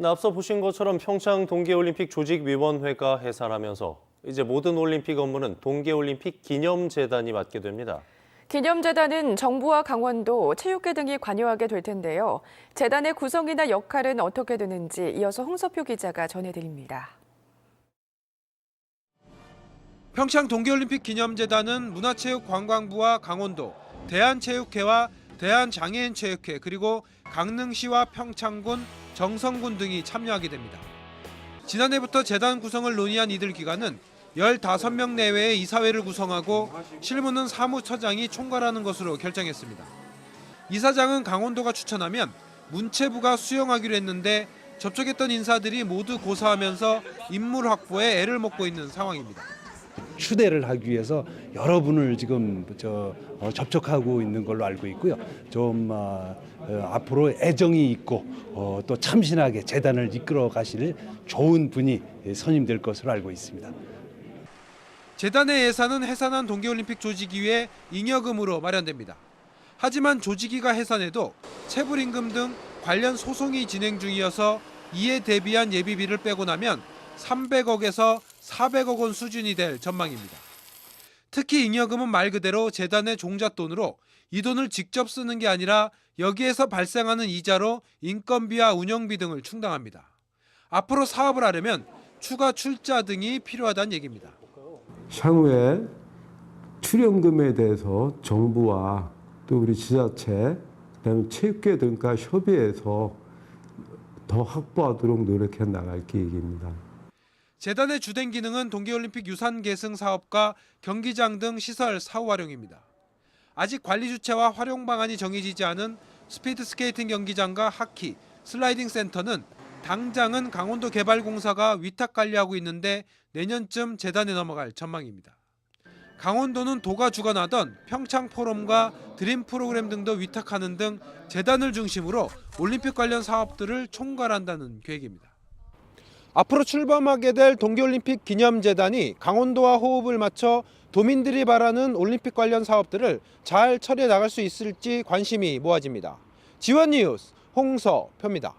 네, 앞서 보신 것처럼 평창 동계올림픽 조직위원회가 해산하면서 이제 모든 올림픽 업무는 동계올림픽 기념재단이 맡게 됩니다. 기념재단은 정부와 강원도, 체육회 등이 관여하게 될 텐데요. 재단의 구성이나 역할은 어떻게 되는지 이어서 홍서표 기자가 전해드립니다. 평창 동계올림픽 기념재단은 문화체육관광부와 강원도, 대한체육회와 대한장애인체육회 그리고 강릉시와 평창군, 정성군 등이 참여하게 됩니다. 지난해부터 재단 구성을 논의한 이들 기관은 15명 내외의 이사회를 구성하고 실무는 사무처장이 총괄하는 것으로 결정했습니다. 이사장은 강원도가 추천하면 문체부가 수용하기로 했는데 접촉했던 인사들이 모두 고사하면서 인물 확보에 애를 먹고 있는 상황입니다. 추대를 하기 위해서 여러분을 지금 저 어, 접촉하고 있는 걸로 알고 있고요. 좀 어, 어, 앞으로 애정이 있고 어, 또 참신하게 재단을 이끌어 가실 좋은 분이 선임될 것으로 알고 있습니다. 재단의 예산은 해산한 동계올림픽 조직위의 잉여금으로 마련됩니다. 하지만 조직위가 해산해도 체불임금 등 관련 소송이 진행 중이어서 이에 대비한 예비비를 빼고 나면 300억에서 400억 원 수준이 될 전망입니다. 특히 잉여금은 말 그대로 재단의 종잣돈으로 이 돈을 직접 쓰는 게 아니라 여기에서 발생하는 이자로 인건비와 운영비 등을 충당합니다. 앞으로 사업을 하려면 추가 출자 등이 필요하다는 얘기입니다. 향후에 출연금에 대해서 정부와 또 우리 지자체, 그다음에 체육계 등과 협의해서 더 확보하도록 노력해 나갈 계획입니다. 재단의 주된 기능은 동계올림픽 유산 계승 사업과 경기장 등 시설 사후 활용입니다. 아직 관리 주체와 활용 방안이 정해지지 않은 스피드 스케이팅 경기장과 하키, 슬라이딩 센터는 당장은 강원도 개발공사가 위탁 관리하고 있는데 내년쯤 재단에 넘어갈 전망입니다. 강원도는 도가 주관하던 평창 포럼과 드림 프로그램 등도 위탁하는 등 재단을 중심으로 올림픽 관련 사업들을 총괄한다는 계획입니다. 앞으로 출범하게 될 동계올림픽 기념재단이 강원도와 호흡을 맞춰 도민들이 바라는 올림픽 관련 사업들을 잘 처리해 나갈 수 있을지 관심이 모아집니다. 지원 뉴스 홍서표입니다.